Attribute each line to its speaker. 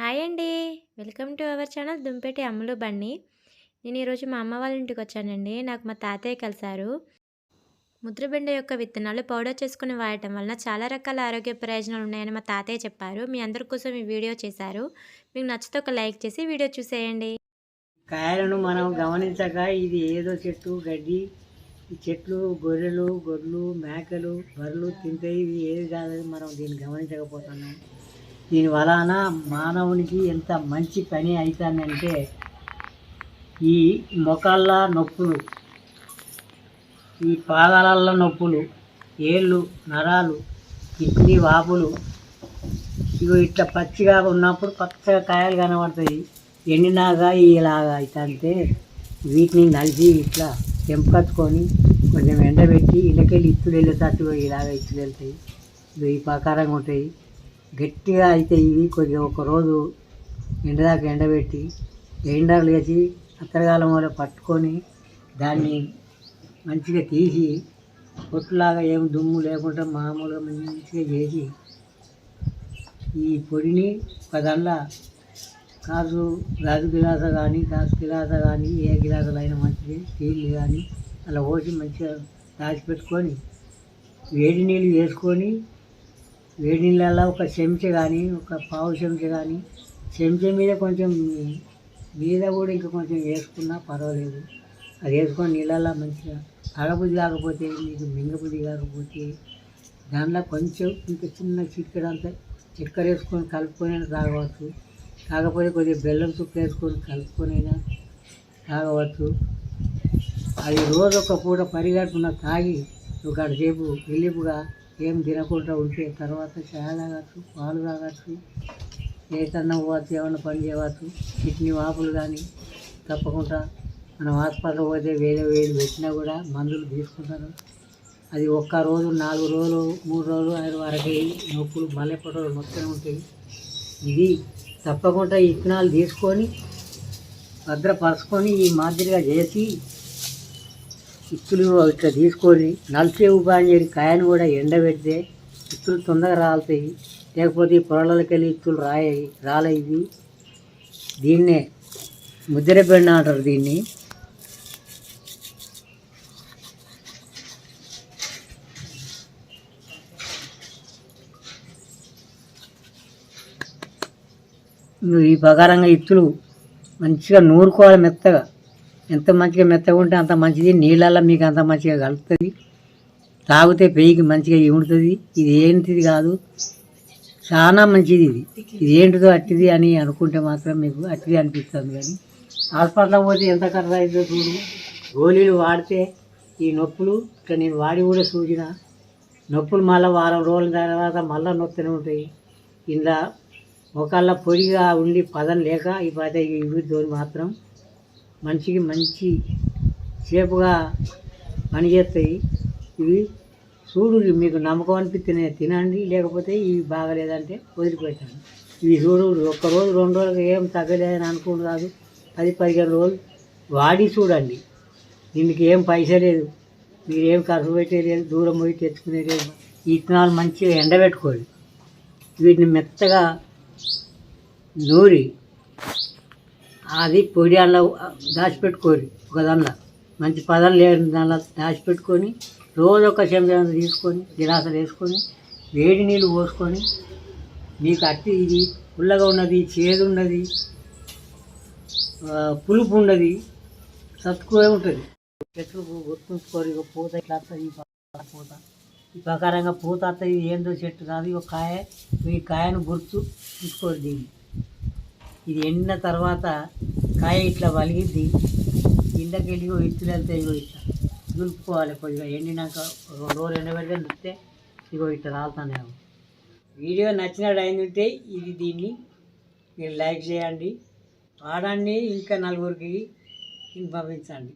Speaker 1: Hi అండి. Welcome to our channel Dumpeti Ammulu Bandi నేను ఈరోజు మా అమ్మ వాళ్ళ ఇంటికి వచ్చానండి. నాకు మా తాతయ్య కలిశారు. ముద్రబెండ యొక్క విత్తనాలు పౌడర్ చేసుకుని వాడటం వలన చాలా రకాల ఆరోగ్య ప్రయోజనాలు ఉన్నాయని మా తాతయ్య చెప్పారు. మీ అందరి కోసం ఈ వీడియో చేశారు. మీకు నచ్చితే ఒక లైక్ చేసి వీడియో చూసేయండి.
Speaker 2: కాయలను మనం గమనించక ఇది ఏదో చెట్టు గడ్డి ఈ చెట్లు గొర్రెలు గొర్రెలు మేకలు బర్రెలు తింటే ఇది ఏది కాదని మనం దీన్ని గమనించకపోతున్నాం. దీని వలన మానవునికి ఎంత మంచి పని అవుతుందంటే ఈ మొకాళ్ళ నొప్పులు ఈ పాదాలల్ల నొప్పులు ఏళ్ళు నరాలు కిడ్నీ వాపులు ఇగో ఇట్లా పచ్చిగా ఉన్నప్పుడు పచ్చగా కాయలు కనబడతాయి. ఎండినాగా ఇలాగా అయితే వీటిని నలిసి ఇట్లా తెంపచ్చుకొని కొంచెం ఎండబెట్టి ఇళ్ళకెళ్ళి ఇత్తులు వెళ్ళేటట్టు ఇలాగ ఇత్తులు వెళ్తాయి. ఇగో ఈ ప్రకారంగా ఉంటాయి. గట్టిగా అయితే ఇవి కొద్దిగా ఒక రోజు ఎండదాకా ఎండబెట్టి ఎండలు లేచి అత్తరకాలం వల్ల పట్టుకొని దాన్ని మంచిగా తీసి పొట్టులాగా ఏం దుమ్ము లేకుండా మామూలుగా మంచిగా చేసి ఈ పొడిని ఒక దాంట్లో కాజు గాజు గిలాస కానీ కాసు గిలాస కానీ ఏ గిలాసలు అయినా మంచిది స్టీల్ కానీ అలా పోసి మంచిగా దాచిపెట్టుకొని వేడి నీళ్ళు వేసుకొని వేడి నీళ్ళల్లో ఒక చెంచా కానీ ఒక పావు చెంచా కానీ చెంచా మీద కొంచెం మీద కూడా ఇంకా కొంచెం వేసుకున్నా పర్వాలేదు. అది వేసుకొని నీళ్ళల్లో మంచిగా తడబుద్ధి కాకపోతే మీకు మింగబుద్ధి కాకపోతే దాంట్లో కొంచెం ఇంకా చిన్న చిక్కడంతా చక్కెర వేసుకొని కలుపుకొని తాగవచ్చు. కాకపోతే కొద్దిగా బెల్లం చుక్క వేసుకొని కలుపుకొని తాగవచ్చు. అది రోజు ఒక పూట పరిగెట్టుకున్న తాగి ఒక సేపు వెళ్ళిపుగా ఏం తినకుండా ఉంటే తర్వాత చాయ్ తాగచ్చు పాలు తాగచ్చు ఏకన్నా పోవచ్చు ఏమన్నా పని చేయవచ్చు కిడ్నీ వాపులు కానీ తప్పకుండా మనం హాస్పిటల్ పోతే వేరే వేలు పెట్టినా కూడా మందులు తీసుకుంటారు. అది ఒక్క రోజు నాలుగు రోజులు మూడు రోజులు ఐదు వరకు నొప్పులు మళ్ళీ పొట్టలు మొత్తం ఉంటాయి. ఇది తప్పకుండా ఇత్తనాలు విత్తనాలు తీసుకొని భద్రపరచుకొని ఈ మాదిరిగా చేసి ఇత్తులు ఇట్లా తీసుకొని నలిసే ఉపాయం కాయను కూడా ఎండబెడితే ఇత్తులు తొందరగా రాలుతాయి. లేకపోతే ఈ పొలాలకి వెళ్ళి ఇత్తులు రాయి రాలేవి. దీన్నే ముద్ర బెండ అంటారు దీన్ని. ఈ ప్రకారంగా ఇత్తులు మంచిగా నూరుకోవాలి మెత్తగా. ఎంత మంచిగా మెత్తగా ఉంటే అంత మంచిది నీళ్ళల్లో మీకు అంత మంచిగా కలుపుతుంది తాగితే పెయ్యికి మంచిగా ఇముడుతుంది ఇది ఏంటిది కాదు చాలా మంచిది ఇది. ఇది ఏంటిదో అట్టిది అని అనుకుంటే మాత్రం మీకు అట్టిది అనిపిస్తుంది కానీ హాస్పిటల్లో పోతే ఎంత ఖర్చు అవుతుందో చూడు. గోళీలు వాడితే ఈ నొప్పులు ఇట్లా నేను వాడి కూడా చూసిన. నొప్పులు మళ్ళీ వారం రోజుల తర్వాత మళ్ళీ నొప్పినే ఉంటాయి. ఇందా ఒకళ్ళ పొడిగా ఉండి పదం లేక ఈ పద ఇవి మాత్రం మనిషికి మంచి సేపుగా పనిచేస్తాయి. ఇవి చూడు మీకు నమ్మకం అనిపిస్తే తినండి లేకపోతే ఇవి బాగలేదంటే వదిలిపెట్టాను ఇవి చూడు ఒక్క రోజు రెండు రోజులకు ఏం తగ్గలేదని అనుకుంటు కాదు. పది పదిహేను రోజులు వాడి చూడండి. దీనికి ఏం పైసా లేదు మీరేం ఏం ఖర్చు పెట్టేది దూరం పోయి తెచ్చుకునేది లేదు. ఈ విత్తనాలు మంచిగా ఎండబెట్టుకోండి. వీటిని మెత్తగా నూరి అది పొడి అలా దాచిపెట్టుకోరు ఒక దానిలో మంచి పదం లేని దానిలో దాచిపెట్టుకొని రోజు ఒక చెంచా తీసుకొని గిలాసలు వేసుకొని వేడి నీళ్ళు పోసుకొని మీకు అట్టి ఇది పుల్లగా ఉన్నది చేదు ఉన్నది పులుపు ఉన్నది సత్తుకునే ఉంటుంది. చెట్లు గుర్తుంచుకోరు ఇక పూత ఇట్లా వస్తుంది ఈ పూత. ఈ ప్రకారంగా పూత వస్తుంది ఏందో చెట్టు కాదు ఒక కాయ ఈ కాయను గుర్తు తీసుకోరు దీన్ని. ఇది ఎండిన తర్వాత కాయ ఇట్లా వలిగిద్ది ఇళ్ళకి వెళ్ళి ఇత్తులు వెళ్తే ఇగో ఇట్లా దులుపుకోవాలి కొద్దిగా. ఎండినాక రెండు రోజులు ఎండబెడితే దులిపితే ఇగో ఇట్లా రాలుతానే వీడియో నచ్చినట్టు అయిందంటే ఇది దీన్ని మీరు లైక్ చేయండి. వాడండి ఇంకా నలుగురికి పంపించండి